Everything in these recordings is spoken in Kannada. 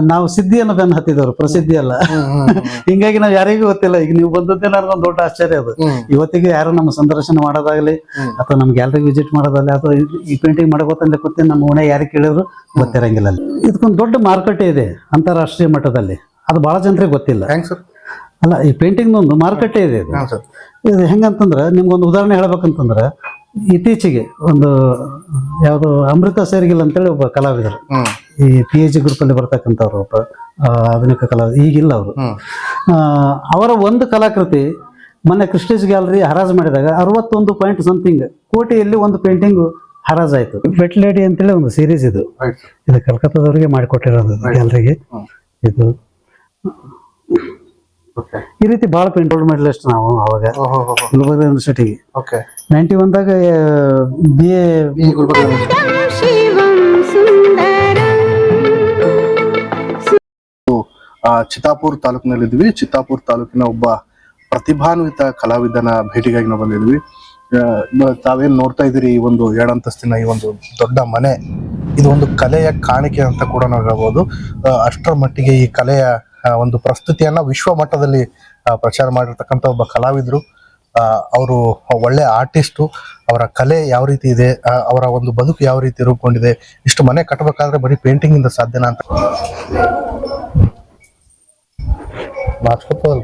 ನಾವು ಸಿದ್ಧಿಯನ್ನು ಬೆನ್ನ ಹತ್ತಿದವರು ಪ್ರಸಿದ್ಧಿ ಅಲ್ಲ. ಹಿಂಗಾಗಿ ನಾವು ಯಾರಿಗೂ ಗೊತ್ತಿಲ್ಲ. ಈಗ ನೀವು ಬಂದದ್ದೇ ನನಗೊಂದು ದೊಡ್ಡ ಆಶ್ಚರ್ಯ ಅದು. ಇವತ್ತಿಗೆ ಯಾರು ನಮ್ಮ ಸಂದರ್ಶನ ಮಾಡೋದಾಗ್ಲಿ ಅಥವಾ ನಮ್ಗೆ ಗ್ಯಾಲರಿ ವಿಸಿಟ್ ಮಾಡೋದಾಗ್ಲಿ ಅಥವಾ ಈ- ಪೇಂಟಿಂಗ್ ಮಾಡ್ಕೋತಂದ್ರೆ ಕೂತಿ ನಮ್ಮ ಓಣೆ ಯಾರಿಗೆ ಕೇಳಿದ್ರು ಗೊತ್ತಿರಂಗಿಲ್ಲ ಅಲ್ಲಿ. ಇದಕ್ಕೊಂದು ದೊಡ್ಡ ಮಾರುಕಟ್ಟೆ ಇದೆ ಅಂತಾರಾಷ್ಟ್ರೀಯ ಮಟ್ಟದಲ್ಲಿ. ಅದು ಬಹಳ ಜನರಿಗೆ ಗೊತ್ತಿಲ್ಲ. ಅಲ್ಲ ಈ ಪೇಂಟಿಂಗ್ ಒಂದು ಮಾರುಕಟ್ಟೆ ಇದೆ ಇದು. ಹೆಂಗಂತಂದ್ರೆ ನಿಮ್ಗೊಂದು ಉದಾಹರಣೆ ಹೇಳ್ಬೇಕಂತಂದ್ರೆ ಇತ್ತೀಚೆಗೆ ಒಂದು ಯಾವುದು ಅಮೃತ ಸೇರಿಗಿಲ್ಲ ಅಂತೇಳಿ ಒಬ್ಬ ಕಲಾವಿದರು. ಈ ಪಿ ಎಚ್ ಜಿ ಗ್ರೂಪಲ್ಲಿ ಬರ್ತಕ್ಕಂಥವ್ರು ಒಬ್ಬ ಆ, ಆಧುನಿಕ ಕಲಾ ಈಗಿಲ್ಲ ಅವರು. ಅವರ ಒಂದು ಕಲಾಕೃತಿ ಮೊನ್ನೆ ಕೃಷ್ಣೇಶ್ ಗ್ಯಾಲರಿ ಹರಾಜು ಮಾಡಿದಾಗ ಅರವತ್ತೊಂದು ಪಾಯಿಂಟ್ ಸಮಥಿಂಗ್ ಕೋಟಿಯಲ್ಲಿ ಒಂದು ಪೇಂಟಿಂಗ್ ಹರಾಜಾಯಿತು. ಬೆಟ್ ಲೇಡಿ ಅಂತೇಳಿ ಒಂದು ಸೀರೀಸ್ ಇದು. ಇದು ಕಲ್ಕತ್ತಾದವರಿಗೆ ಮಾಡಿಕೊಟ್ಟಿರೋದು ಗ್ಯಾಲರಿಗೆ ಇದು ಓಕೆ ಈ ರೀತಿ ಭಾಳ ಪೇಂಟ್ ಗೋಲ್ಡ್ ಮೆಡಲಿಸ್ಟ್ ನಾವು ಅವಾಗ. ಓಹೋ ಗುಲ್ಬರ್ಗ ಯೂನಿವರ್ಸಿಟಿಗೆ ಓಕೆ ನೈಂಟಿ ಒನ್ದಾಗ ಬಿ ಎ ಚಿತ್ತಾಪುರ್ ತಾಲೂಕಿನಲ್ಲಿದ್ವಿ ಚಿತ್ತಾಪುರ್ ತಾಲೂಕಿನ ಒಬ್ಬ ಪ್ರತಿಭಾನ್ವಿತ ಕಲಾವಿದನ ಭೇಟಿಗಾಗಿ ನಾವು ಬಂದಿದ್ವಿ ತಾವೇನ್ ನೋಡ್ತಾ ಇದ್ದೀರಿ ಈ ಒಂದು ಎರಡಂತಸ್ತಿನ ಈ ಒಂದು ದೊಡ್ಡ ಮನೆ? ಇದು ಒಂದು ಕಲೆಯ ಕಾಣಿಕೆ ಅಂತ ಕೂಡ ನಾವು ಹೇಳ್ಬೋದು. ಅಷ್ಟರ ಮಟ್ಟಿಗೆ ಈ ಕಲೆಯ ಒಂದು ಪ್ರಸ್ತುತಿಯನ್ನ ವಿಶ್ವ ಮಟ್ಟದಲ್ಲಿ ಪ್ರಚಾರ ಮಾಡಿರ್ತಕ್ಕಂಥ ಒಬ್ಬ ಕಲಾವಿದರು. ಅವರು ಒಳ್ಳೆ ಆರ್ಟಿಸ್ಟು. ಅವರ ಕಲೆ ಯಾವ ರೀತಿ ಇದೆ? ಅವರ ಒಂದು ಬದುಕು ಯಾವ ರೀತಿ ರೂಪುಗೊಂಡಿದೆ? ಇಷ್ಟು ಮನೆ ಕಟ್ಟಬೇಕಾದ್ರೆ ಬರೀ ಪೇಂಟಿಂಗ್ ಇಂದ ಸಾಧ್ಯನಾ ಅಂತ.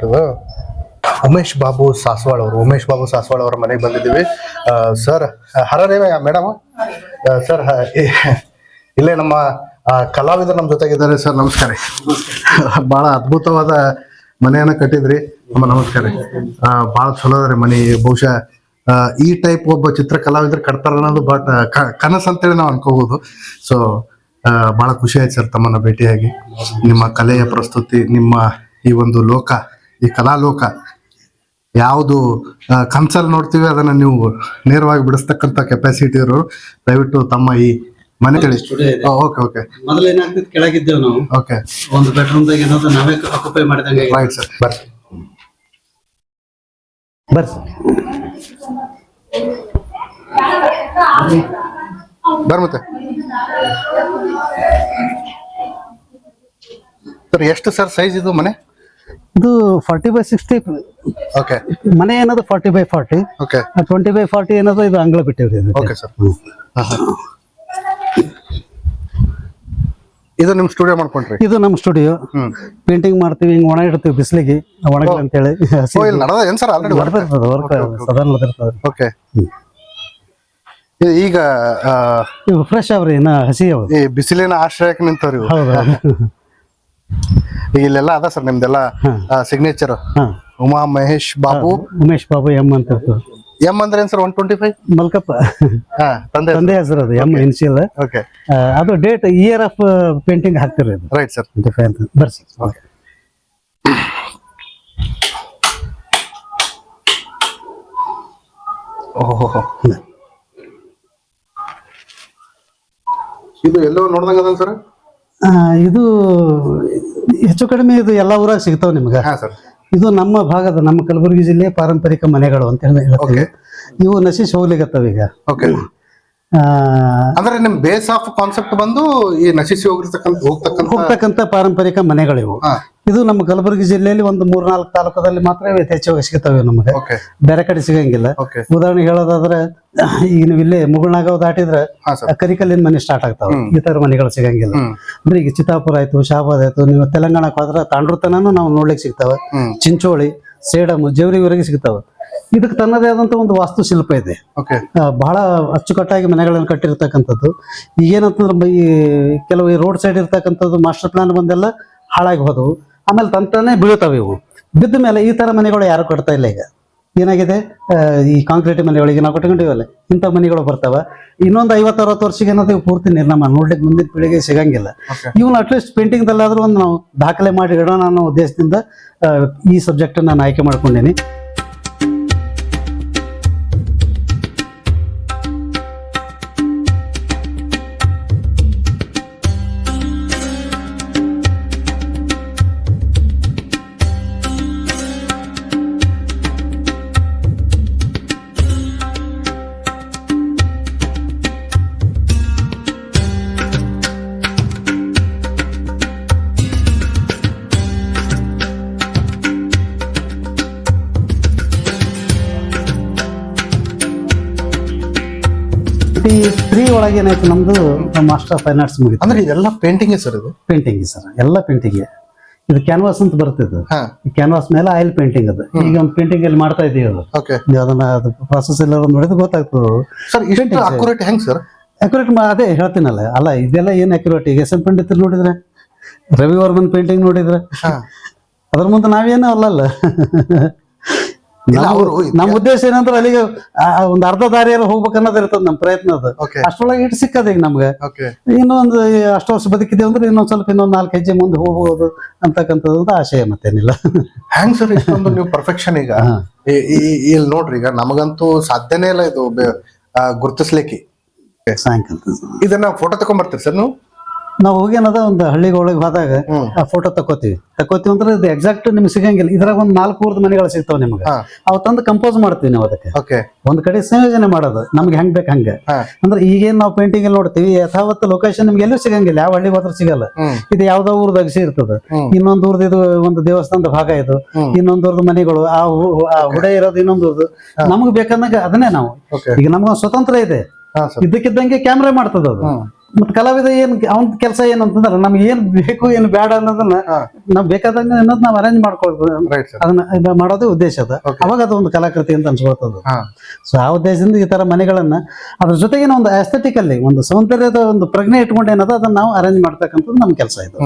ಇದು? ಉಮೇಶ್ ಬಾಬು ಸಾಸ್ವಾಳ್ ಅವರು. ಉಮೇಶ್ ಬಾಬು ಸಾಸ್ವಾಳ್ ಅವರ ಮನೆಗೆ ಬಂದಿದ್ದೀವಿ. Sir ಹರರೇವ madam? ಸರ್ ಇಲ್ಲೇ ನಮ್ಮ ಕಲಾವಿದರು ನಮ್ಮ ಜೊತೆಗಿದ್ದಾರೆ ಸರ್. ನಮಸ್ಕಾರ. ಬಹಳ ಅದ್ಭುತವಾದ ಮನೆಯನ್ನ ಕಟ್ಟಿದ್ರಿ. ನಮ್ಮ ನಮಸ್ಕಾರ. ಬಹಳ ಚಲೋ ಅದ್ರಿ ಮನೆ. ಬಹುಶಃ ಈ ಟೈಪ್ ಒಬ್ಬ ಚಿತ್ರ ಕಲಾವಿದರು ಕಟ್ತಾರ ಅನ್ನೋದು ಬಟ್ ಕನಸು ಅಂತೇಳಿ ನಾವು ಅನ್ಕೋಬಹುದು. ಸೊ ಬಹಳ ಖುಷಿ ಆಯ್ತು ಸರ್ ತಮ್ಮನ್ನ ಭೇಟಿಯಾಗಿ. ನಿಮ್ಮ ಕಲೆಯ ಪ್ರಸ್ತುತಿ, ನಿಮ್ಮ ಈ ಒಂದು ಲೋಕ ಈ ಕಲಾ ಲೋಕ ಯಾವುದು ಕನ್ಸಲ್ಲಿ ನೋಡ್ತೀವಿ ಅದನ್ನ ನೀವು ನೇರವಾಗಿ ಬಿಡಿಸ್ತಕ್ಕಂಥ ಕೆಪಾಸಿಟಿ ಇರೋರು ದಯವಿಟ್ಟು ತಮ್ಮ ಈ ಮನೆ ತಿಳಿ ಓಕೆ ಓಕೆ ಮೊದಲು ಏನಾಗ್ತಿತ್ತು? ಕೆಳಗಿದ್ದೇವೆ ನಾವು. ಓಕೆ ಒಂದು ಬೆಡ್ರೂಮ್ದಾಗ ಏನಾದ್ರು ನಾವೇ ಆಕ್ಯುಪೈ ಮಾಡಿದಂಗೆ ರೈಟ್ ಸರ್ ಬರ್ರಿ. ಬರ್ರಿ. ಬರ್ ಮತ್ತೆ. ಸರ್ ಎಷ್ಟು ಸರ್ ಸೈಜ್ ಇದು ಮನೆ? ಇದು ಫಾರ್ಟಿ ಬೈ ಸಿಕ್ಸ್ಟಿ ಓಕೆ ಮನೆ ಏನದು forty by forty okay twenty by forty ಏನದು ಇದು ಅಂಗಳ ಬಿಟ್ಟಿವ್ರಿ ಇದು. ಓಕೆ ಸರ್ ಇದು ನಿಮ್ಮ ಸ್ಟುಡಿಯೋ ಮಾಡ್ಕೊಂಡ್ರಿ? ಇದು ನಮ್ಮ ಸ್ಟುಡಿಯೋ ಪೇಂಟಿಂಗ್ ಮಾಡ್ತೀವಿ ಹಿಂಗ್ ಒಣ ಇಡ್ತೀವಿ ಬಿಸಿಲಿಗೆ ಒಣಗಲ್ಲ ಅಂತೇಳಿ. ಓ ಇಲ್ಲಿ ನಡೆದ ಏನ್ ಸರ್ ಆಲ್ರೆಡಿ ವರ್ಕ್ ಓಕೆ ಈಗ ಇವು ಫ್ರೆಶ್ ಅವ್ರಿ ಇನ್ನ ಹಸಿ ಬಿಸ್ಲಿನ ಈ ಬಿಸಿಲಿನ ಆಶ್ರಯಕ್ಕೆ ನಿಂತವ್ರಿ. ಹೌದು. ಈಗ ಇಲ್ಲೆಲ್ಲ ಅದ ಸರ್ ನಿಮ್ದೆಲ್ಲ ಸಿಗ್ನೇಚರ್ ಉಮಾ ಮಹೇಶ್ ಬಾಬು. ಉಮೇಶ್ ಬಾಬು ಎಂ ಅಂತ ಎಂ ಅಂದ್ರೆ ಏನ್ sir one twenty five Malkappa ತಂದೆ ತಂದೆ ಹೆಸರು. ಅದು ಎಂ ಇನ್ಶಿಯಲ್ ಓಕೆ ಅದು ಡೇಟ್ ಇಯರ್ ಆಫ್ ಪೇಂಟಿಂಗ್ ಹಾಕ್ತಿರ ರೈಟ್ ಸರ್ ಬರ್ಸಿ ಓಕೆ ಓಹೋ. ಇದು ಎಲ್ಲೋ ನೋಡ್ದಂಗ ಅದ ಸರ್? ಇದು ಹೆಚ್ಚು ಕಡಿಮೆ ಇದು ಎಲ್ಲ ಊರಾಗ ಸಿಗ್ತಾವ ನಿಮ್ಗೆ. ಹಾ ಸರ್. ಇದು ನಮ್ಮ ಭಾಗದ ನಮ್ಮ ಕಲಬುರಗಿ ಜಿಲ್ಲೆ ಪಾರಂಪರಿಕ ಮನೆಗಳು ಅಂತ ಹೇಳಿ ಹೇಳ್ತೀವಿ. ಇವು ನಶಿಸಿ ಹೋಗ್ಲಿಕತ್ತಾವ ಈಗ. ಅಂದ್ರೆ ನಿಮ್ ಬೇಸ್ ಆಫ್ ಕಾನ್ಸೆಪ್ಟ್ ಬಂದು ಈ ನಶಿಸಿ ಹೋಗಿರ್ತಕ್ಕಂಥ ಹೋಗ್ತಕ್ಕಂಥ ಪಾರಂಪರಿಕ ಮನೆಗಳಿವು. ಇದು ನಮ್ಮ ಕಲಬುರಗಿ ಜಿಲ್ಲೆಯಲ್ಲಿ ಒಂದು ಮೂರ್ನಾಲ್ಕು ತಾಲೂಕದಲ್ಲಿ ಮಾತ್ರ ಯಥೇಚ್ಛವಾಗಿ ಸಿಗ್ತವೆ ನಮಗೆ. ಬೇರೆ ಕಡೆ ಸಿಗಂಗಿಲ್ಲ. ಉದಾಹರಣೆ ಹೇಳೋದಾದ್ರೆ ಈಗ ನೀವು ಇಲ್ಲೇ ಮುಗುಳ್ನಾಗಾವ್ ದಾಟಿದ್ರೆ ಕರಿಕಲ್ಲಿನ ಮನೆ ಸ್ಟಾರ್ಟ್ ಆಗ್ತಾವ. ಈ ತರ ಮನೆಗಳು ಸಿಗಂಗಿಲ್ಲ. ಅಂದ್ರೆ ಈಗ ಚಿತ್ತಾಪುರ ಆಯ್ತು ಶಾಬಾದ್ ಆಯ್ತು ನೀವು ತೆಲಂಗಾಣಕ್ಕೆ ಹೋದ್ರೆ ತಾಂಡ್ರತನೂ ನಾವು ನೋಡ್ಲಿಕ್ಕೆ ಸಿಗ್ತಾವ. ಚಿಂಚೋಳಿ ಸೇಡಮ್ ಜೇವರಿವರೆಗೆ ಸಿಗ್ತಾವ. ಇದಕ್ಕೆ ತನ್ನದೇ ಆದಂತ ಒಂದು ವಾಸ್ತುಶಿಲ್ಪ ಇದೆ. ಬಹಳ ಅಚ್ಚುಕಟ್ಟಾಗಿ ಮನೆಗಳನ್ನು ಕಟ್ಟಿರ್ತಕ್ಕಂಥದ್ದು. ಈಗೇನಂತಂದ್ರೆ ಈ ಕೆಲವು ರೋಡ್ ಸೈಡ್ ಇರ್ತಕ್ಕಂಥದ್ದು ಮಾಸ್ಟರ್ ಪ್ಲಾನ್ ಬಂದೆಲ್ಲ ಹಾಳಾಗಿ ಹೋದವು. ಆಮೇಲೆ ತಂತಾನೆ ಬೀಳ್ತಾವೆ ಇವು. ಬಿದ್ದ ಮೇಲೆ ಈ ತರ ಮನೆಗಳು ಯಾರು ಕೊಡ್ತಾ ಇಲ್ಲ ಈಗ. ಏನಾಗಿದೆ? ಈ ಕಾಂಕ್ರೀಟ್ ಮನೆಗಳಿಗೆ ನಾವು ಕಟ್ಕೊಂಡಿವಲ್ಲ. ಇಂಥ ಮನೆಗಳು ಬರ್ತಾವ. ಇನ್ನೊಂದು ಐವತ್ತು ಅರವತ್ತು ವರ್ಷಕ್ಕೆ ಏನಾದ್ರು ಪೂರ್ತಿ ನಿರ್ನಾಮ ನೋಡ್ಲಿಕ್ಕೆ ಮುಂದಿನ ಪೀಳಿಗೆ ಸಿಗಂಗಿಲ್ಲ. ಇವನ್ ಅಟ್ಲೀಸ್ಟ್ ಪೇಂಟಿಂಗ್ ದಲ್ಲಾದ್ರೂ ಒಂದು ನಾವು ದಾಖಲೆ ಮಾಡಿ ಇಡೋಣ ಅನ್ನೋ ಉದ್ದೇಶದಿಂದ ಈ ಸಬ್ಜೆಕ್ಟ್ ನಾನು ಆಯ್ಕೆ ಮಾಡ್ಕೊಂಡೇನಿ. ನೈಂಟಿ ತ್ರೀ ಒಳಗೆ ಏನಾಯ್ತು ನಮ್ದು ಮಾಸ್ಟರ್ ಫೈನ್ ಆರ್ಟ್ಸ್ ಮುಗಿತು. ಅಂದ್ರೆ ಇದೆಲ್ಲ ಪೇಂಟಿಂಗ್ ಸರ್ ಇದು? ಪೇಂಟಿಂಗ್ ಸರ್ ಎಲ್ಲ ಪೇಂಟಿಂಗ್ ಇದು ಕ್ಯಾನ್ವಾಸ್ ಅಂತ ಈ ಕ್ಯಾನ್ವಾಸ್ ಮೇಲೆ ಆಯಿಲ್ ಪೇಂಟಿಂಗ್ ಅದು. ಈಗ ಒಂದು ಪೇಂಟಿಂಗ್ ಅಲ್ಲಿ ಮಾಡ್ತಾ ಇದೀವಿ ಅದು ನೀವು ಅದನ್ನ ಅದು ಪ್ರಾಸೆಸ್ ಎಲ್ಲ ನೋಡಿದ್ರೆ ಗೊತ್ತಾಗ್ತದೆ ಸರ್ ಇಷ್ಟು ಅಕ್ಯುರೇಟ್ ಹೆಂಗ್ ಸರ್ ಅಕ್ಯುರೇಟ್ ಅದೇ ಹೇಳ್ತೀನಲ್ಲ ಅಲ್ಲ ಇದೆಲ್ಲ ಏನು ಅಕ್ಯುರೇಟ್ ಈಗ ಎಸ್ ಎಂ ಪಂಡಿತ್ ನೋಡಿದ್ರೆ ರವಿವರ್ಮನ್ ಪೇಂಟಿಂಗ್ ನೋಡಿದ್ರೆ. ಅದ್ರ ಮುಂದೆ ನಾವೇನು ಅಲ್ಲಲ್ಲ. ನಮ್ಮ- ಉದ್ದೇಶ ಏನಂದ್ರೆ ಅಲ್ಲಿಗೆ ಒಂದು ಅರ್ಧ ದಾರಿಯಲ್ಲಿ ಹೋಗ್ಬೇಕು ಅನ್ನೋದು ಇರ್ತದೆ ನಮ್ಮ ಪ್ರಯತ್ನ ಅದು. ಅಷ್ಟೊಳಗೆ ಇಟ್ಟು ಸಿಕ್ಕದ ಈಗ ನಮ್ಗೆ. ಇನ್ನೊಂದು ಅಷ್ಟು ವರ್ಷ ಬದುಕಿದ್ದೇವೆ ಅಂದ್ರೆ ಇನ್ನೊಂದ್ ಸ್ವಲ್ಪ ಇನ್ನೊಂದು ನಾಲ್ಕು ಹೆಜ್ಜೆ ಮುಂದೆ ಹೋಗ್ಬೋದು ಅಂತಕ್ಕಂಥದ್ದು ಆಶಯ ಮತ್ತೇನಿಲ್ಲ ಹ್ಯಾಂಗ್ ಸರ್ ಇಷ್ಟೊಂದು ನೀವು ಪರ್ಫೆಕ್ಷನ್ ಈಗ. ಇಲ್ಲಿ ನೋಡ್ರಿ ಈಗ ನಮಗಂತೂ ಸಾಧ್ಯನೇ ಇಲ್ಲ ಇದು ಗುರುತಿಸ್ಲಿಕ್ಕೆ. ಇದನ್ನ ಫೋಟೋ ತಗೊಂಡ್ಬರ್ತೀರಿ ಸರ್ ನೀವು? ನಾವು ಹೋಗೇನದ ಒಂದು ಹಳ್ಳಿಗಳಿಗೆ ಹೋದಾಗ. ಆ ಫೋಟೋ ತಕೋತೀವಿ ತಕೋತೀವಿ ಅಂದ್ರೆ ಇದು ಎಕ್ಸಾಕ್ಟ್ ನಿಮ್ಗೆ ಸಿಗಂಗಿಲ್ಲ. ಇದ್ರಾಗ ಒಂದ್ ನಾಲ್ಕು ಊರ್ದ ಮನೆಗಳು ಸಿಗ್ತಾವ ನಿಮ್ಗೆ. ಅವ್ ತಂದ್ ಕಂಪೋಸ್ ಮಾಡ್ತೀವಿ ನಾವು ಅದಕ್ಕೆ. ಒಂದ್ ಕಡೆ ಸಂಯೋಜನೆ ಮಾಡೋದು. ನಮ್ಗೆ ಹೆಂಗ್ ಬೇಕು ಹಂಗ. ಅಂದ್ರೆ ಈಗೇನ್ ನಾವು ಪೇಂಟಿಂಗ್ ಅಲ್ಲಿ ನೋಡ್ತೀವಿ ಯಥಾವತ್ ಲೊಕೇಶನ್ ನಿಮ್ಗೆ ಎಲ್ಲೂ ಸಿಗಂಗಿಲ್ಲ. ಯಾವ ಹಳ್ಳಿ ಹೋದ್ರೂ ಸಿಗಲ್ಲ. ಇದು ಯಾವ್ದೋ ಊರ್ದಾಗ ಇರ್ತದ. ಇನ್ನೊಂದ್ ಊರ್ದ ಇದು ಒಂದು ದೇವಸ್ಥಾನದ ಭಾಗ ಇದು. ಇನ್ನೊಂದ್ ಊರ್ದ ಮನೆಗಳು. ಆ ಹುಡೆ ಇರೋದು ಇನ್ನೊಂದು ಊರ್ದು. ನಮ್ಗೆ ಬೇಕಂದಾಗ ಅದನ್ನೇ ನಾವು. ಈಗ ನಮ್ಗೊಂದು ಸ್ವತಂತ್ರ ಇದೆ. ಇದಕ್ಕಿದ್ದಂಗೆ ಕ್ಯಾಮ್ರಾ ಮಾಡ್ತದ ಅದು. ಮತ್ತೆ ಕಲಾವಿದ ಏನ್ ಅವನ ಕೆಲಸ ಏನಂತಂದ್ರೆ ನಮ್ಗೆ ಏನ್ ಬೇಕು ಏನ್ ಬೇಡ ಅನ್ನೋದನ್ನ ನಾವ್ ಬೇಕಾದಂಗ ಅನ್ನೋದು ನಾವ್ ಅರೇಂಜ್ ಮಾಡ್ಕೊಳ್ಬೋದು ರೈಟ್ ಸರ್ ಅದನ್ನ ಇದು ಮಾಡೋದೇ ಉದ್ದೇಶ ಅದ. ಅವಾಗ ಅದು ಒಂದು ಕಲಾಕೃತಿ ಅಂತ ಅನ್ಸ್ಕೊಳ್ತದ ಸೊ ಆ ಉದ್ದೇಶದಿಂದ ಈ ತರ ಮನೆಗಳನ್ನ ಅದ್ರ ಜೊತೆಗೆ ಒಂದು ಅಸ್ಥೆಟಿಕ್ ಅಲ್ಲಿ ಒಂದು ಸೌಂದರ್ಯದ ಒಂದು ಪ್ರಜ್ಞೆ ಇಟ್ಕೊಂಡು ಏನದ ಅದನ್ನ ನಾವು ಅರೇಂಜ್ ಮಾಡ್ತಕ್ಕಂಥದ್ದು ನಮ್ ಕೆಲಸ ಇದು.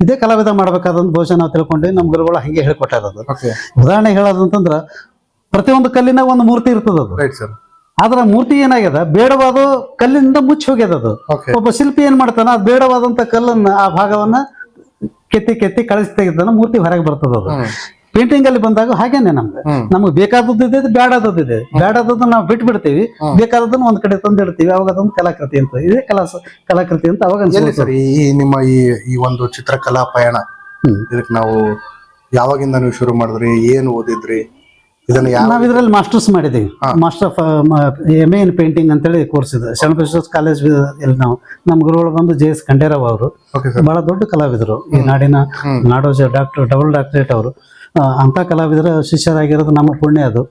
ಇದೇ ಕಲಾವಿದ ಮಾಡ್ಬೇಕಾದಂತ ಬಹುಶಃ ನಾವು ತಿಳ್ಕೊಂಡ್ವಿ ನಮ್ ಗುರುಗಳು ಹಂಗೆ ಹೇಳ್ಕೊಟ್ಟಾರದು ಉದಾಹರಣೆ ಹೇಳೋದಂತಂದ್ರ ಪ್ರತಿಯೊಂದು ಕಲ್ಲಿನ ಒಂದು ಮೂರ್ತಿ ಇರ್ತದ ಅದು ಆದ್ರ ಮೂರ್ತಿ ಏನಾಗ್ಯದ? ಬೇಡವಾದ ಕಲ್ಲಿನಿಂದ ಮುಚ್ಚಿ ಹೋಗ್ಯದ ಅದು. ಒಬ್ಬ ಶಿಲ್ಪಿ ಏನ್ ಮಾಡ್ತಾನ? ಬೇಡವಾದಂತ ಕಲ್ಲನ್ನ ಆ ಭಾಗವನ್ನ ಕೆತ್ತಿ ಕೆತ್ತಿ ಕಳಿಸಿ ತೆಗೆದ ಮೂರ್ತಿ ಹೊರಗೆ ಬರ್ತದ ಅದು. ಪೇಂಟಿಂಗ್ ಅಲ್ಲಿ ಬಂದಾಗ ಹಾಗೇನೆ ನಮ್ಗೆ ನಮ್ಗೆ ಬೇಕಾದದ್ದು ಇದೆ ಬೇಡಾದದ್ದು ಇದೆ. ಬೇಡಾದದ್ದು ನಾವು ಬಿಟ್ಟು ಬಿಡ್ತೀವಿ ಬೇಕಾದದನ್ನ ಒಂದ್ ಕಡೆ ತಂದಿಡ್ತೀವಿ ಅವಾಗ ಅದೊಂದು ಕಲಾಕೃತಿ ಅಂತ. ಇದೇ ಕಲಾ ಕಲಾಕೃತಿ ಅಂತ ಅವಾಗ ಸರ್ ಈ ನಿಮ್ಮ ಈ ಈ ಒಂದು ಚಿತ್ರಕಲಾ ಪಯಣ. ಇದಕ್ಕೆ ನಾವು ಯಾವಾಗಿಂದ ನೀವು ಶುರು ಮಾಡಿದ್ರಿ? ಏನು ಓದಿದ್ರಿ? ಇದನ್ನ ಯಾವ ಇದರಲ್ಲಿ ಇದ್ರಲ್ಲಿ ಮಾಸ್ಟರ್ಸ್ ಮಾಡಿದೀವಿ master of M A in painting ಅಂತೇಳಿ ಕೋರ್ಸ್ ಇದೆ. ಶರಣಬಸವೇಶ್ವರ ಕಾಲೇಜ್ ಇಲ್ಲಿ ನಾವು ನಮ್ಮ ಗುರುಗಳು ಬಂದು ಜೆ ಎಸ್ ಖಂಡೇರಾವ್ ಅವರು. ಬಹಳ ದೊಡ್ಡ ಕಲಾವಿದರು. ಈ ನಾಡಿನ ನಾಡೋಜ ಡಾಕ್ಟರ್ ಡಬಲ್ ಡಾಕ್ಟರೇಟ್ ಅವರು. ಅಂತ ಕಲಾವಿದರ ಶಿಷ್ಯರಾಗಿರೋದು ನಮ್ಮ ಪುಣ್ಯ ಅದು.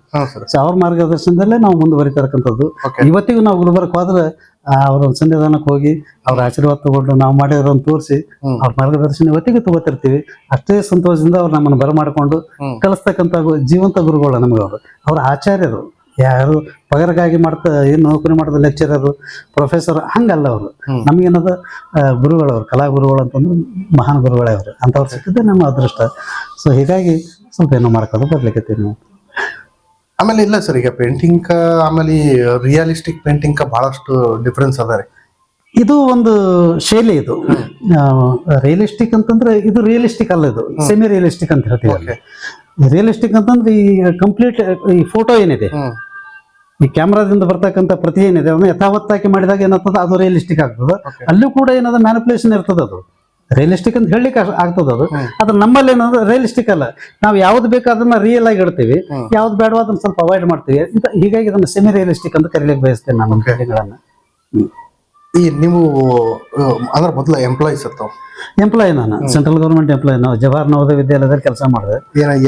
ಸೊ ಅವ್ರ ಮಾರ್ಗದರ್ಶನದಲ್ಲೇ ನಾವು ಮುಂದುವರಿತಕ್ಕಂಥದ್ದು. ಇವತ್ತಿಗೂ ನಾವು ಗುಲ್ಬರ್ಗ ಹೋದ್ರೆ ಅವ್ರ ಒಂದು ಸನ್ನಿಧಾನಕ್ಕೆ ಹೋಗಿ ಅವ್ರ ಆಶೀರ್ವಾದ ತಗೊಂಡು ನಾವು ಮಾಡಿರೋದನ್ನ ತೋರಿಸಿ. ಅವ್ರ ಮಾರ್ಗದರ್ಶನ ಇವತ್ತಿಗೂ ತಗೋತಿರ್ತೀವಿ. ಅಷ್ಟೇ ಸಂತೋಷದಿಂದ ಅವ್ರು ನಮ್ಮನ್ನು ಬರಮಾಡಿಕೊಂಡು. ಕಲಿಸ್ತಕ್ಕಂಥ ಜೀವಂತ ಗುರುಗಳು ನಮಗೆ ಅವರು. ಅವ್ರ ಆಚಾರ್ಯರು. ಯಾರು ಪಗರಗಾಗಿ ಮಾಡ್ತಾ ಏನು ನೌಕರಿ ಮಾಡಿದ ಲೆಕ್ಚರರು ಪ್ರೊಫೆಸರ್ ಹಂಗಲ್ಲ ಅವರು. ನಮಗೇನದ ಗುರುಗಳವರು ಕಲಾ ಗುರುಗಳು ಅಂತಂದ್ರೆ ಮಹಾನ್ ಗುರುಗಳೇ ಅವರು. ಅಂಥವ್ರು ಸಿಕ್ಕಿದ್ದೆ ನಮ್ಮ ಅದೃಷ್ಟ. ಸೊ ಹೀಗಾಗಿ ಸ್ವಲ್ಪ ಏನೋ ಮಾಡ್ಕೊಂಡು ಬರ್ಲಿಕ್ಕೆ ನಾವು ಆಮೇಲೆ ಇಲ್ಲ ಸರ್ ಈಗ ಪೇಂಟಿಂಗ್ ಆಮೇಲೆ ರಿಯಲಿಸ್ಟಿಕ್ ಪೇಂಟಿಂಗ್ ಬಹಳಷ್ಟು ಡಿಫ್ರೆನ್ಸ್ ಅದ ರೀ. ಇದು ಒಂದು ಶೈಲಿ ಇದು. ರಿಯಲಿಸ್ಟಿಕ್ ಅಂತಂದ್ರೆ ಇದು ರಿಯಲಿಸ್ಟಿಕ್ ಅಲ್ಲ ಇದು. ಸೆಮಿ ರಿಯಲಿಸ್ಟಿಕ್ ಅಂತ ಹೇಳ್ತೀವಿ ರಿಯಲಿಸ್ಟಿಕ್ ಅಂತಂದ್ರೆ ಈ ಕಂಪ್ಲೀಟ್ ಈ ಫೋಟೋ ಏನಿದೆ. ಈ ಕ್ಯಾಮ್ರಾದಿಂದ ಬರ್ತಕ್ಕಂಥ ಪ್ರತಿ ಏನಿದೆ ಅದನ್ನ ಯಥಾವತ್ತಾಗಿ ಮಾಡಿದಾಗ ಏನಾಗ್ತದೆ? ಅದು ರಿಯಲಿಸ್ಟಿಕ್ ಆಗ್ತದೆ. ಅಲ್ಲೂ ಕೂಡ ಏನದ ಮ್ಯಾನಿಪುಲೇಷನ್ ಇರ್ತದೆ ಅದು. ರಿಯಲಿಸ್ಟಿಕ್ ಅಂತ ಹೇಳಲಿಕ್ಕೆ ಆಗ್ತದ ಅದು. ಅದ್ರ ಆದ್ರೆ ನಮ್ಮಲ್ಲಿ ಏನಂದ್ರೆ ರಿಯಲಿಸ್ಟಿಕ್ ಅಲ್ಲ. ನಾವು ಯಾವ್ದು ಬೇಕು ಅದನ್ನ ರಿಯಲ್ ಆಗಿ ಇಡ್ತೀವಿ. ಯಾವ್ದು ಬೇಡವೋ ಅದನ್ನ ಸ್ವಲ್ಪ ಅವಾಯ್ಡ್ ಮಾಡ್ತೀವಿ. ಹೀಗಾಗಿ ಇದನ್ನ ಸೆಮಿ ರಿಯಲಿಸ್ಟಿಕ್ ಅಂತ ಕರೀಲಿಕ್ಕೆ ಬಯಸ್ತೇನೆ ನಾನು Okay. ಈ ನೀವು ಅಂದ್ರೆ ಮೊದಲ ಎಂಪ್ಲಾಯೀಸ್ ಇರ್ತಾವ ಎಂಪ್ಲಾಯ್ ನಾನು ಸೆಂಟ್ರಲ್ ಗೌರ್ಮೆಂಟ್ ಎಂಪ್ಲಾಯ್ ನಾವು ಜವಾಹರ್ ನವೋದಯ ವಿದ್ಯಾಲಯದಲ್ಲಿ ಕೆಲಸ ಮಾಡಿದೆ.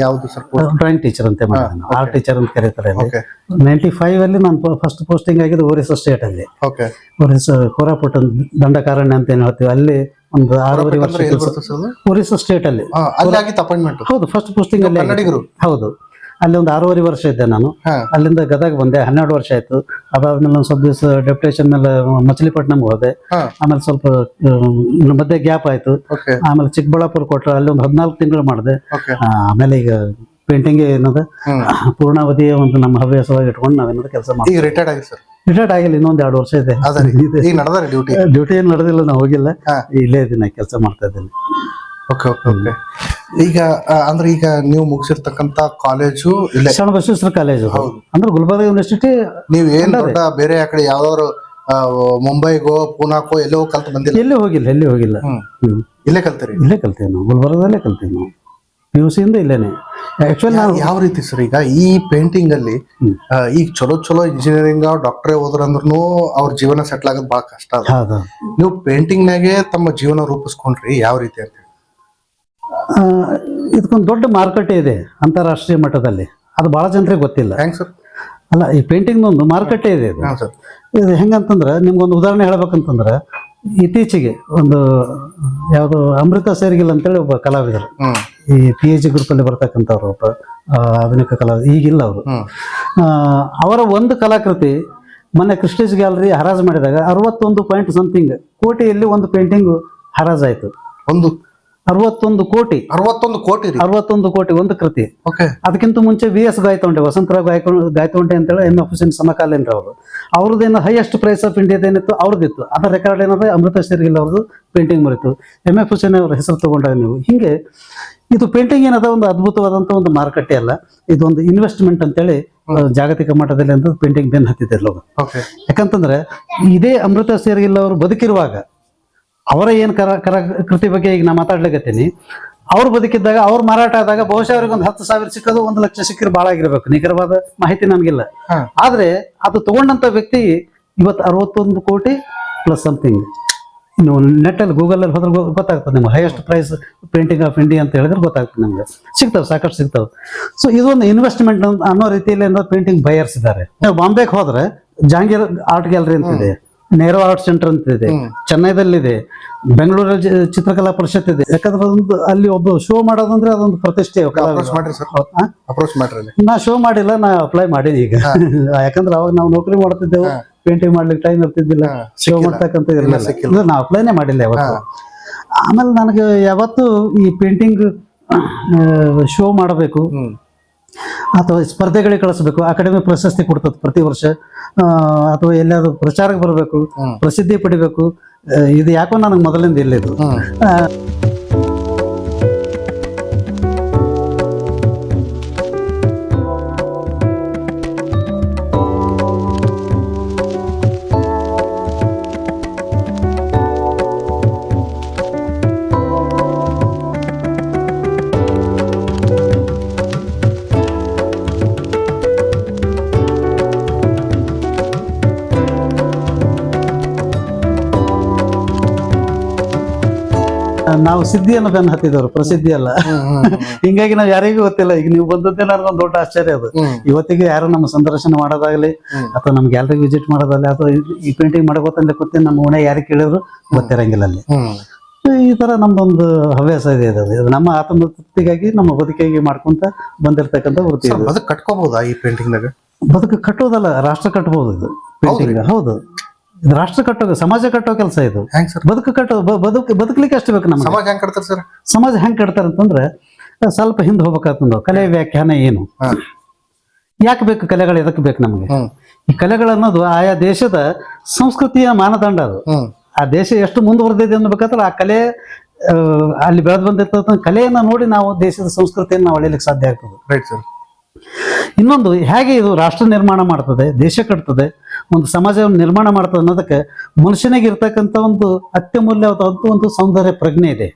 ಯಾವ್ದು ಸರ್ ಡ್ರಾಯಿಂಗ್ ಟೀಚರ್ ಅಂತ ಮಾಡಿದೆ ಆರ್ಟ್ ಟೀಚರ್ ಅಂತ ಕರೀತಾರೆ ನೈಂಟಿ ಫೈವ್ ಅಲ್ಲಿ ನಾನು ಫಸ್ಟ್ ಪೋಸ್ಟಿಂಗ್ ಆಗಿದ್ದು ಒರಿಸ್ಸಾ ಸ್ಟೇಟ್ ಅಲ್ಲಿ. ಒರಿಸ್ಸಾ ಕೋರಾಪುಟ್ ದಂಡಕಾರಣ್ಯ ಅಂತ ಏನ್ ಹೇಳ್ತೀವಿ ಅಲ್ಲಿ ಒಂದು ಆರೂವರೆ ವರ್ಷ? ಒರಿಸ್ಸಾ ಸ್ಟೇಟ್ ಅಲ್ಲಿ. ಹೌದು ಫಸ್ಟ್ ಪೋಸ್ಟಿಂಗ್ ಅಲ್ಲಿ ಹೌದು. ಅಲ್ಲಿ ಒಂದು ಆರೂವರೆ ವರ್ಷ ಇದ್ದೆ ನಾನು. ಅಲ್ಲಿಂದ ಗದಗ ಬಂದೆ ಹನ್ನೆರಡು ವರ್ಷ ಆಯ್ತು. ಅದಾದ್ಮೇಲೆ ಒಂದು ಸ್ವಲ್ಪ ದಿವಸ ಡೆಪ್ಯುಟೇಷನ್ ಮೇಲೆ ಮಚಲಿಪಟ್ನಂಗೆ ಹೋದೆ. ಆಮೇಲೆ ಸ್ವಲ್ಪ ಮಧ್ಯೆ ಗ್ಯಾಪ್ ಆಯ್ತು. ಆಮೇಲೆ ಚಿಕ್ಕಬಳ್ಳಾಪುರ ಕೊಟ್ಟರು ಅಲ್ಲಿ ಒಂದು ಹದಿನಾಲ್ಕು ತಿಂಗಳು ಮಾಡಿದೆ. ಆಮೇಲೆ ಈಗ ಪೇಂಟಿಂಗ್ ಏನದ ಪೂರ್ಣಾವಧಿ ಪೂರ್ಣಾವಧಿಯ ಒಂದು ನಮ್ಮ ಹವ್ಯಾಸವಾಗಿ ಇಟ್ಕೊಂಡು ನಾವೇನದ ಕೆಲಸ ಮಾಡಿ ರಿಟೈರ್ಡ್ ಆಗಿ ಸರ್? ರಿಟೈರ್ಡ್ ಆಗಿಲ್ಲ ಇನ್ನೊಂದು ಎರಡು ವರ್ಷ ಇದೆ. ಡ್ಯೂಟಿ ಡ್ಯೂಟಿ ಏನು ನಡೆದಿಲ್ಲ ನಾವು ಹೋಗಿಲ್ಲ. ಇಲ್ಲೇ ಇದ್ದೀನಿ ಕೆಲಸ ಮಾಡ್ತಾ ಇದ್ದೀನಿ. Okay okay okay. ಈಗ ಅಂದ್ರೆ ಈಗ ನೀವು ಮುಗಿಸಿರ್ತಕ್ಕಂತ ಕಾಲೇಜು ಇಲ್ಲೇ. ಶರಣ ಬಸವೇಶ್ವರ ಕಾಲೇಜು. ಅಂದ್ರೆ ಗುಲ್ಬರ್ಗ ಯೂನಿವರ್ಸಿಟಿ ನೀವು ಏನ್ ದೊಡ್ಡ ಬೇರೆ ಆ ಕಡೆ ಯಾವ್ದಾದ್ರು ಮುಂಬೈಗೋ ಪೂನಾಕೋ ಎಲ್ಲೋ ಕಲ್ತು ಬಂದಿಲ್ಲ? ಎಲ್ಲಿ ಹೋಗಿಲ್ಲ ಎಲ್ಲಿ ಹೋಗಿಲ್ಲ. ಇಲ್ಲೇ ಕಲ್ತೀರಿ? ಇಲ್ಲೇ ಕಲ್ತೇವೆ ನಾವು ಗುಲ್ಬರ್ಗದಲ್ಲೇ ಕಲ್ತೇವೆ ನಾವು. ಪಿ ಯು ಸಿಯಿಂದ ಇಲ್ಲೇನೆ. ಆಕ್ಚುಲಿ ನಾವು ಯಾವ ರೀತಿ ಸರ್ ಈಗ ಈ ಪೇಂಟಿಂಗ್ ಅಲ್ಲಿ ಈಗ ಚಲೋ ಚಲೋ ಇಂಜಿನಿಯರಿಂಗ್ ಡಾಕ್ಟರ್ ಹೋದ್ರಂದ್ರೂ ಅವ್ರ ಜೀವನ ಸೆಟ್ಲ್ ಆಗೋದು ಬಹಳ ಕಷ್ಟ ಅದ. ನೀವು ಪೇಂಟಿಂಗ್ ನಾಗೆ ತಮ್ಮ ಜೀವನ ರೂಪಿಸ್ಕೊಂಡ್ರಿ ಯಾವ ರೀತಿ ಅಂತ ಇದಕ್ಕೊಂದು ದೊಡ್ಡ ಮಾರುಕಟ್ಟೆ ಇದೆ ಅಂತಾರಾಷ್ಟ್ರೀಯ ಮಟ್ಟದಲ್ಲಿ. ಅದು ಭಾಳ ಜನರಿಗೆ ಗೊತ್ತಿಲ್ಲ. ಹೆಂಗೆ ಸರ್? ಅಲ್ಲ ಈ ಪೇಂಟಿಂಗ್ನೊಂದು ಮಾರುಕಟ್ಟೆ ಇದೆ ಇದು. ಸರ್. ಇದು ಹೆಂಗಂತಂದ್ರೆ ನಿಮ್ಗೊಂದು ಉದಾಹರಣೆ ಹೇಳ್ಬೇಕಂತಂದ್ರೆ ಇತ್ತೀಚೆಗೆ ಒಂದು ಯಾವುದು ಅಮೃತ ಸೇರಿಗಿಲ್ಲ ಅಂತೇಳಿ ಒಬ್ಬ ಕಲಾವಿದರು. ಈ ಪಿ ಎಚ್ ಜಿ ಗ್ರೂಪಲ್ಲಿ ಬರ್ತಕ್ಕಂಥವ್ರು ಒಬ್ಬ ಆಧುನಿಕ ಕಲಾವಿದ ಈಗಿಲ್ಲ ಅವರು. ಅವರ ಒಂದು ಕಲಾಕೃತಿ ಮೊನ್ನೆ ಕ್ರಿಸ್ಟೇಜ್ ಗ್ಯಾಲರಿ ಹರಾಜು ಮಾಡಿದಾಗ ಅರವತ್ತೊಂದು ಪಾಯಿಂಟ್ ಸಮಥಿಂಗ್ ಕೋಟಿಯಲ್ಲಿ ಒಂದು ಪೇಂಟಿಂಗ್ ಹರಾಜಾಯಿತು. ಒಂದು? ಅರವತ್ತೊಂದು ಕೋಟಿ. ಅರವತ್ತೊಂದು ಕೋಟಿ ರೀ. ಅರವತ್ತೊಂದು ಕೋಟಿ ಒಂದು ಕೃತಿ. ಓಕೆ. ಅದಕ್ಕಿಂತ ಮುಂಚೆ ವಿ ಎಸ್ ಗಾಯತೊಂಡೆ ವಸಂತರಾವ್ ಗಾಯಕ ಗಾಯತೊಂಡೆ ಅಂತೇಳಿ ಎಂ ಎಫ್ ಹುಸೇನ್ ಸಮಕಾಲೀನರು ಅವರು ಅವ್ರದ್ದೇನು ಹೈಯೆಸ್ಟ್ ಪ್ರೈಸ್ ಆಫ್ ಇಂಡಿಯಾದೇನಿತ್ತು ಅವ್ರದ್ದಿತ್ತು. ಅದರ ರೆಕಾರ್ಡ್ ಏನಂದ್ರೆ ಅಮೃತ ಶೇರ್ಗಿಲ್ ಅವ್ರದ್ದು ಪೇಂಟಿಂಗ್ ಮರಿತು ಎಂ ಎಫ್ ಹುಸೇನ್ ಅವ್ರ ಹೆಸರು ತಗೊಂಡಾಗ ನೀವು. ಹಿಂಗೆ ಇದು ಪೇಂಟಿಂಗ್ ಏನದ? ಒಂದು ಅದ್ಭುತವಾದಂತ ಒಂದು ಮಾರುಕಟ್ಟೆ ಅಲ್ಲ. ಇದೊಂದು ಒಂದು ಇನ್ವೆಸ್ಟ್ಮೆಂಟ್ ಅಂತೇಳಿ ಹೇಳಿ ಜಾಗತಿಕ ಮಟ್ಟದಲ್ಲಿ ಅಂತ ಪೇಂಟಿಂಗ್ ಬೆನ್ ಹತ್ತಿದೆ ಎಲ್ಲವರು ಯಾಕಂತಂದ್ರೆ ಇದೇ ಅಮೃತ ಸೇರ್ಗಿಲ್ ಅವರು ಬದುಕಿರುವಾಗ ಅವರ ಏನು ಕರ ಕರ ಕೃತಿ ಬಗ್ಗೆ ಈಗ ನಾ ಮಾತಾಡ್ಲಿಕತ್ತೀನಿ. ಅವ್ರು ಬದುಕಿದ್ದಾಗ ಅವ್ರು ಮಾರಾಟ ಆದಾಗ ಬಹುಶಃ ಅವ್ರಿಗೆ ಒಂದು ಹತ್ತು ಸಾವಿರ ಸಿಕ್ಕೋದು ಒಂದು ಲಕ್ಷ ಸಿಕ್ಕಿದ್ರೆ ಭಾಳ ಆಗಿರ್ಬೇಕು. ನಿಖರವಾದ ಮಾಹಿತಿ ನನಗಿಲ್ಲ. ಆದ್ರೆ ಅದು ತಗೊಂಡಂತ ವ್ಯಕ್ತಿ ಇವತ್ತು ಅರವತ್ತೊಂದು ಕೋಟಿ ಪ್ಲಸ್ ಸಮಥಿಂಗ್ ನೀವು ನೆಟ್ಟಲ್ಲಿ ಗೂಗಲಲ್ಲಿ ಹೋದ್ರೆ ಗೊತ್ತಾಗ್ತದೆ ನಿಮ್ಗೆ. Highest price painting of India ಅಂತ ಹೇಳಿದ್ರೆ ಗೊತ್ತಾಗ್ತದೆ ನಮ್ಗೆ. ಸಿಗ್ತವೆ ಸಾಕಷ್ಟು ಸಿಗ್ತವೆ. ಸೊ ಇದೊಂದು ಇನ್ವೆಸ್ಟ್ಮೆಂಟ್ ಅನ್ನೋ ರೀತಿಯಲ್ಲಿ ಪೇಂಟಿಂಗ್ ಬಯರ್ಸ್ ಇದ್ದಾರೆ. ನೀವು ಬಾಂಬೆಗೆ ಹೋದ್ರೆ ಜಹಾಂಗೀರ್ ಆರ್ಟ್ ಗ್ಯಾಲರಿ ಅಂತ ಇದೆ ನೆಹರು ಆರ್ಟ್ ಸೆಂಟರ್ ಅಂತ ಇದೆ. ಚೆನ್ನೈದಲ್ಲಿದೆ. ಬೆಂಗಳೂರಲ್ಲಿ ಚಿತ್ರಕಲಾ ಪರಿಷತ್ ಇದೆ. ಯಾಕಂದ್ರೆ ಅದೊಂದು ಅಲ್ಲಿ ಒಬ್ಬ ಶೋ ಮಾಡೋದಂದ್ರೆ ಅದೊಂದು ಪ್ರತಿಷ್ಠೆ ಅಪ್ರೋಚ್ ಮಾಡ್ರಿ. ನಾ ಶೋ ಮಾಡಿಲ್ಲ ನಾ ಅಪ್ಲೈ ಮಾಡೀನಿ ಈಗ. ಯಾಕಂದ್ರೆ ಅವಾಗ ನಾವು ನೌಕರಿ ಮಾಡ್ತಿದ್ದೆವು. ಪೇಂಟಿಂಗ್ ಮಾಡ್ಲಿಕ್ಕೆ ಟೈಮ್ ಇರ್ತಿದ್ದಿಲ್ಲ. ಶೋ ಮಾಡ್ತಕ್ಕಂತ ಇರಲಿಲ್ಲ. ನಾ ಅಪ್ಲೈನೇ ಮಾಡಿಲ್ಲ ಯಾವತ್ತು. ಆಮೇಲೆ ನನಗೆ ಯಾವತ್ತು ಈ ಪೇಂಟಿಂಗ್ ಶೋ ಮಾಡಬೇಕು. ಅಥವಾ ಸ್ಪರ್ಧೆಗಳಿಗೆ ಕಳಿಸ್ಬೇಕು. ಅಕಾಡೆಮಿ ಪ್ರಶಸ್ತಿ ಕೊಡ್ತದೆ ಪ್ರತಿ ವರ್ಷ. ಅಥವಾ ಎಲ್ಲಾದ್ರೂ ಪ್ರಚಾರಕ್ಕೆ ಬರಬೇಕು ಪ್ರಸಿದ್ಧಿ ಪಡಿಬೇಕು. ಇದು ಯಾಕೋ ನನಗೆ ಮೊದಲಿಂದ ಇಲ್ಲ ನಾವು ಸಿದ್ಧಿಯನ್ನು ಬೆನ್ನು ಹತ್ತಿದವರು ಪ್ರಸಿದ್ಧಿ ಅಲ್ಲ. ಹಿಂಗಾಗಿ ನಾವು ಯಾರಿಗೂ ಗೊತ್ತಿಲ್ಲ. ಈಗ ನೀವು ಬಂದದ್ದೇ ನನಗೊಂದು ದೊಡ್ಡ ಆಶ್ಚರ್ಯ ಅದು. ಇವತ್ತಿಗೆ ಯಾರು ನಮ್ಮ ಸಂದರ್ಶನ ಮಾಡೋದಾಗಲಿ ಅಥವಾ ನಮ್ಮ ಗ್ಯಾಲರಿ ವಿಸಿಟ್ ಮಾಡೋದಾಗಲಿ ಅಥವಾ ಈ- ಪೇಂಟಿಂಗ್ ಮಾಡೋ ಗೊತ್ತಂದ್ರೆ ಕೂತಿ ನಮ್ಮ ಓಣೆ ಯಾರಿಗೆ ಕೇಳಿದ್ರು ಗೊತ್ತಿರಂಗಿಲ್ಲ ಅಲ್ಲಿ. ಈ ತರ ನಮ್ದೊಂದು ಹವ್ಯಾಸ ಇದೆ ಅದು. ನಮ್ಮ ಆತ್ಮತೃಪ್ತಿಗಾಗಿ ನಮ್ಮ ಬದುಕಿಗೆ ಮಾಡ್ಕೊಂತ ಬಂದಿರ್ತಕ್ಕಂಥ ವೃತ್ತಿ ಬದುಕು ಕಟ್ಕೋಬಹುದಾ ಈ ಪೇಂಟಿಂಗ್ ಬದುಕು ಕಟ್ಟೋದಲ್ಲ ರಾಷ್ಟ್ರ ಕಟ್ಬಹುದು ಇದು. ಪೇಂಟಿಂಗ್ ಹೌದು. ರಾಷ್ಟ್ರ ಕಟ್ಟೋ ಸಮಾಜ ಕಟ್ಟೋ ಕೆಲಸ ಇದು. ಹೆಂಗ್ ಸರ್? ಬದುಕು ಕಟ್ಟೋ ಬದುಕು ಬದುಕಲಿಕ್ಕೆ ಅಷ್ಟು ಬೇಕು ನಮ್ಮ ಸಮಾಜ ಹೆಂಗ್ ಕಟ್ತಾರೆ ಸರ್? ಸಮಾಜ ಹೆಂಗ್ ಕಟ್ತಾರೆ ಅಂತಂದ್ರೆ ಸ್ವಲ್ಪ ಹಿಂದೆ ಹೋಗ್ಬೇಕಾಗ್ತದ ಕಲೆ ವ್ಯಾಖ್ಯಾನ ಏನು. ಯಾಕೆ ಬೇಕು ಕಲೆಗಳು ಎದಕ್ಕೆ ಬೇಕು ನಮಗೆ? ಈ ಕಲೆಗಳು ಅನ್ನೋದು ಆಯಾ ದೇಶದ ಸಂಸ್ಕೃತಿಯ ಮಾನದಂಡ ಅದು. ಆ ದೇಶ ಎಷ್ಟು ಮುಂದುವರೆದಿದೆ ಅನ್ಬೇಕಾದ್ರೆ ಆ ಕಲೆ ಅಲ್ಲಿ ಬೆಳೆದು ಬಂದಿರ್ತಕ್ಕಂಥ ಕಲೆಯನ್ನ ನೋಡಿ ನಾವು ದೇಶದ ಸಂಸ್ಕೃತಿಯನ್ನು ನಾವು ಅಳಿಲಿಕ್ಕೆ ಸಾಧ್ಯ ಆಗ್ತದೆ. Right sir. ಇನ್ನೊಂದು ಹೇಗೆ ಇದು ರಾಷ್ಟ್ರ ನಿರ್ಮಾಣ ಮಾಡ್ತದೆ ದೇಶ ಕಟ್ತದೆ ಒಂದು ಸಮಾಜವನ್ನು ನಿರ್ಮಾಣ ಮಾಡ್ತದೆ ಅನ್ನೋದಕ್ಕೆ ಮನುಷ್ಯನಿಗೆ ಇರ್ತಕ್ಕಂಥ ಒಂದು ಅತ್ಯಮೂಲ್ಯವಾದ ಒಂದು ಸೌಂದರ್ಯ ಪ್ರಜ್ಞೆ ಇದೆ.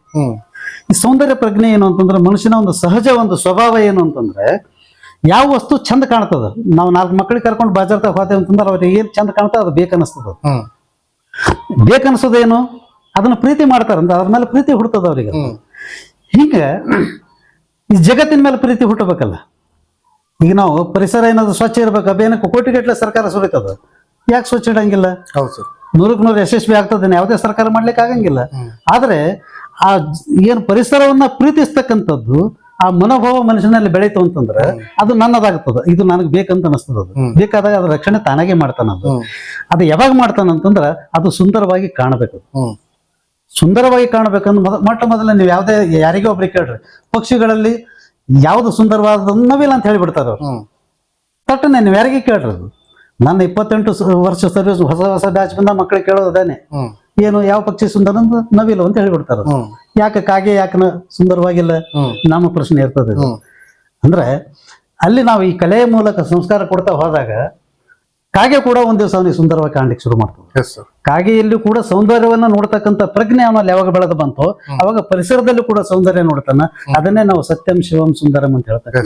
ಈ ಸೌಂದರ್ಯ ಪ್ರಜ್ಞೆ ಏನು ಅಂತಂದ್ರೆ ಮನುಷ್ಯನ ಒಂದು ಸಹಜ ಒಂದು ಸ್ವಭಾವ ಏನು ಅಂತಂದ್ರೆ ಯಾವ ವಸ್ತು ಚಂದ ಕಾಣ್ತದ. ನಾವು ನಾಲ್ಕು ಮಕ್ಕಳಿಗೆ ಕರ್ಕೊಂಡು ಬಾಜಾರ್ದಾಗ ಹೋದೇವೆ ಅಂತಂದ್ರೆ ಅವ್ರಿಗೆ ಏನು ಚಂದ ಕಾಣ್ತದ ಅದು ಬೇಕನ್ನಿಸ್ತದ ಬೇಕನ್ನಿಸೋದೇನು ಅದನ್ನ ಪ್ರೀತಿ ಮಾಡ್ತಾರಂತ ಅದ್ರ ಮೇಲೆ ಪ್ರೀತಿ ಹುಡ್ತದ ಅವ್ರಿಗೆ. ಹಿಂಗ ಹಿಂಗೆ ಈ ಜಗತ್ತಿನ ಮೇಲೆ ಪ್ರೀತಿ ಹುಟ್ಟಬೇಕಲ್ಲ. ಈಗ ನಾವು ಪರಿಸರ ಏನಾದ್ರು ಸ್ವಚ್ಛ ಇರ್ಬೇಕು ಅಭಿಯಾನಕ್ಕೆ ಕೋಟಿಗಟ್ಟಲೆ ಸರ್ಕಾರ ಸುರಿತದ. ಯಾಕೆ ಸ್ವಚ್ಛ ಇಡಂಗಿಲ್ಲ? ಹೌದು ಸರ್. ನೂರಕ್ಕೆ ನೂರು ಯಶಸ್ವಿ ಆಗ್ತದೆ ಯಾವುದೇ ಸರ್ಕಾರ ಮಾಡ್ಲಿಕ್ಕೆ ಆಗಂಗಿಲ್ಲ. ಆದ್ರೆ ಆ ಏನು ಪರಿಸರವನ್ನ ಪ್ರೀತಿಸ್ತಕ್ಕಂಥದ್ದು ಆ ಮನೋಭಾವ ಮನುಷ್ಯನಲ್ಲಿ ಬೆಳೀತು ಅಂತಂದ್ರೆ ಅದು ನನ್ನದಾಗ್ತದ. ಇದು ನನಗೆ ಬೇಕಂತ ಅನಿಸ್ತದ ಅದು. ಬೇಕಾದಾಗ ಅದ್ರ ರಕ್ಷಣೆ ತಾನಾಗೆ ಮಾಡ್ತಾನ ಅದು. ಯಾವಾಗ ಮಾಡ್ತಾನಂತಂದ್ರ ಅದು ಸುಂದರವಾಗಿ ಕಾಣಬೇಕು. ಸುಂದರವಾಗಿ ಕಾಣಬೇಕಂದ್ರೆ ಮೊದ ಮೊಟ್ಟ ಮೊದಲ ನೀವು ಯಾವುದೇ ಯಾರಿಗೋ ಒಬ್ರಿಗೆ ಕೇಳ್ರಿ. ಪಕ್ಷಿಗಳಲ್ಲಿ ಯಾವ್ದು ಸುಂದರವಾದ ನವಿಲ್ ಅಂತ ಹೇಳಿಬಿಡ್ತಾರ ಅವ್ರು. ತಟ್ಟನೆ ನೀವು ಯಾರಿಗೆ ಕೇಳ್ರಿ ಅದು? ನನ್ನ ಇಪ್ಪತ್ತೆಂಟು ವರ್ಷ ಸರ್ವಿಸ್ ಹೊಸ ಹೊಸ ಬ್ಯಾಚ್ ಬಂದ ಮಕ್ಕಳಿಗೆ ಕೇಳೋದೇನೆ ಏನು ಯಾವ ಪಕ್ಷಿ ಸುಂದರ ಅಂತ ನವಿಲು ಅಂತ ಹೇಳ್ಬಿಡ್ತಾರ ಯಾಕೆ ಕಾಗೆ ಯಾಕನ ಸುಂದರವಾಗಿಲ್ಲ? ನಮ್ಮ ಪ್ರಶ್ನೆ ಇರ್ತದೆ. ಅಂದ್ರೆ ಅಲ್ಲಿ ನಾವು ಈ ಕಲೆಯ ಮೂಲಕ ಸಂಸ್ಕಾರ ಕೊಡ್ತಾ ಹೋದಾಗ ಕಾಗೆ ಕೂಡ ಒಂದ್ ದಿವಸ ಅವನಿಗೆ ಸುಂದರವಾಗಿ ಕಾಣ್ಲಿಕ್ಕೆ ಶುರು ಮಾಡ್ತದೆ. ಕಾಗೆಯಲ್ಲಿ ಕೂಡ ಸೌಂದರ್ಯವನ್ನ ನೋಡ್ತಕ್ಕಂಥ ಪ್ರಜ್ಞೆ ಅವನಲ್ಲಿ ಯಾವಾಗ ಬೆಳೆದು ಬಂತೋ ಅವಾಗ ಪರಿಸರದಲ್ಲೂ ಕೂಡ ಸೌಂದರ್ಯ ನೋಡ್ತಾನ. ಅದನ್ನೇ ನಾವು ಸತ್ಯಂ ಶಿವಂ ಸುಂದರಂ ಅಂತ ಹೇಳ್ತಾರೆ